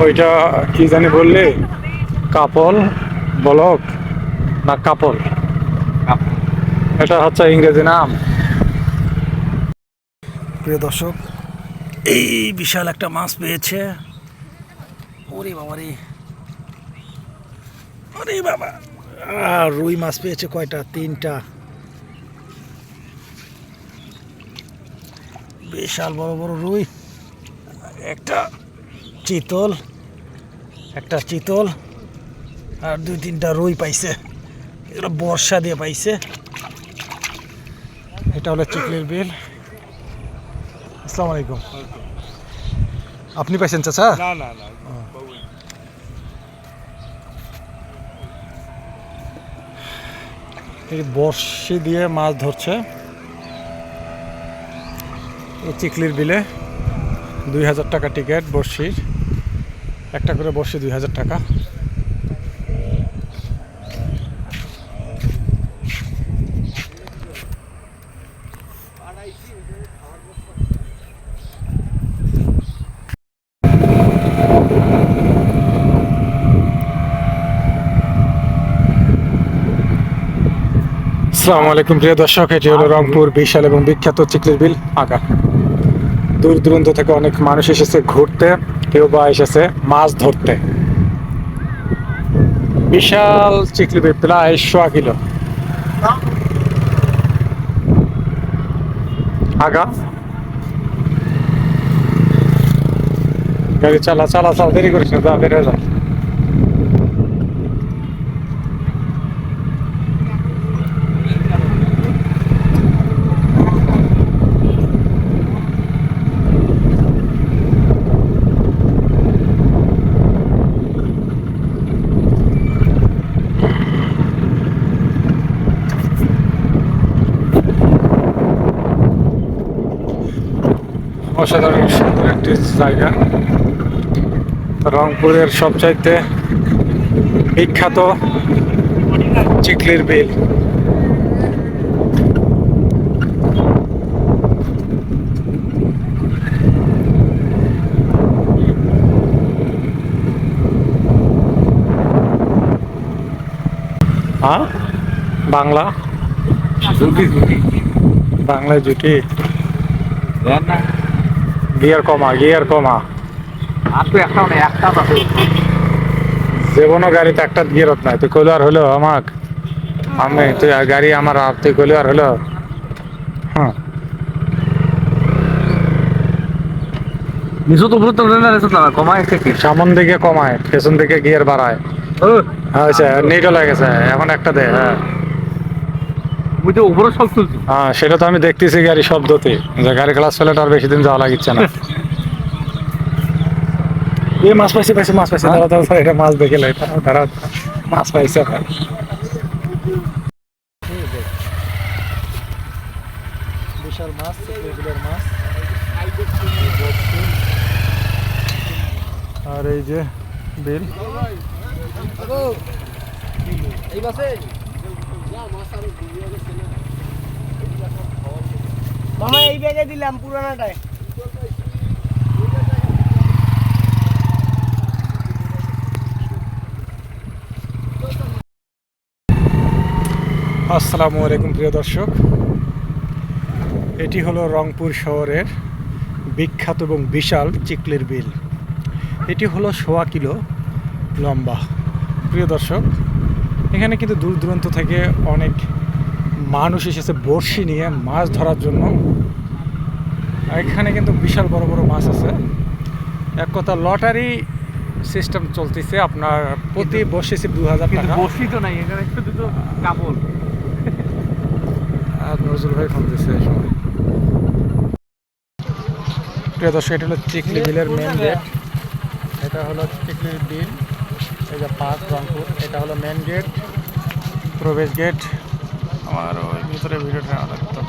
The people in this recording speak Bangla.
ওইটা কি জানি বললে? কাপল বলক না, কাপল। এটা হচ্ছে ইংরেজি নাম। প্রিয় দর্শক, এই বিশাল একটা মাছ পেয়েছে। ওরে বাবা রে। ওরে বাবা। আর রুই মাছ পেয়েছে কয়টা? তিনটা। বিশাল বড় বড় রুই। একটা চিতল। একটা চিতল আর দুই তিনটা রুই পাইছে। এগুলো বর্ষা দিয়ে পাইছে। এটা হলো চিকলির বিল। আসসালামু আলাইকুম। আপনি পাইছেন চাচা? না না না এই বর্ষি দিয়ে মাছ ধরছে। এই চিকলির বিলে দুই হাজার টাকা টিকিট বর্ষির। একটা করে বর্ষি দুই হাজার টাকা। আসসালামু আলাইকুম প্রিয় দর্শক, এটি হলো রংপুর বিশাল এবং বিখ্যাত চিকলির বিল আগা। দূর দূরান্ত থেকে অনেক মানুষ এসেছে ঘুরতে। কেউ বা এসেছে মাছ ধরতে। বিশাল চিকলি প্রায় শোয়া কিলো। আগা। গাড়ি চালা চালা, চাল, দেরি করেছে না, যা, বের হয়ে যা। অসাধারণ সুন্দর একটি জায়গা। রংপুরের সবচাইতে বিখ্যাত চিকলির বিল। হ্যাঁ বাংলা? জুটি জুটি। বাংলায় জুটি? না। গিয়ার কমা গিয়ার কমা। আর তো একটা নেই একটা আছে। যে কোনো গাড়িতে একটা গিয়ারত নাই তুই কইলো আর হলো আমাক? আমি তুই গাড়ি আমার আর তুই কইলো আর হলো? হ্যাঁ। নিচু তো পুরো তো না কমায় থেকে সামন দিকে কমায় পেছন দিকে গিয়ার বাড়ায়। আচ্ছা হয়ে গেছে এখন একটা দে হ্যাঁ। তো উপরে সব তুলছি। হ্যাঁ সেটা তো আমি দেখতেছি গাড়ি শব্দতে। যে গাড়ি ক্লাস ফেলে আর বেশি দিন যাওয়া লাগিচ্ছে না। এ মাছ পাইছে পাইছে মাছ পাইছে। দাঁড়া দাঁড়া এটা মাছ দেখে লাই। দাঁড়া মাছ পাইছে ভাই। বিশাল মাছ রেগুলার মাছ। আর এই যে বিল। মামা, এই ব্যাগে দিলাম পুরানাটায়। আসসালামু আলাইকুম, প্রিয় দর্শক। এটি হলো রংপুর শহরের বিখ্যাত এবং বিশাল চিকলির বিল। এটি হলো সোয়া কিলো লম্বা। প্রিয় দর্শক এখানে কিন্তু দূর দূরান্ত থেকে অনেক মানুষ এসেছে বড়শি নিয়ে মাছ ধরার জন্য। এখানে কিন্তু বিশাল বড় বড় মাছ আছে। এক কথা লটারি সিস্টেম চলতেছে আপনার প্রতি বসেছে দু হাজার টাকা। বসি তো নাই এখানে একটু দুটো কাপড়। নজরুল ভাই ফোন দিচ্ছে সময় প্রিয় দর্শক এটা হলো চিকলি বিলের মেন গেট এটা হলো চিকলি বিল। এই যে পার্ক রংপুর, এটা হলো মেন গেট প্রবেশ গেট আমার ওই ভিতরে ভিডিওটা নেওয়া লাগতো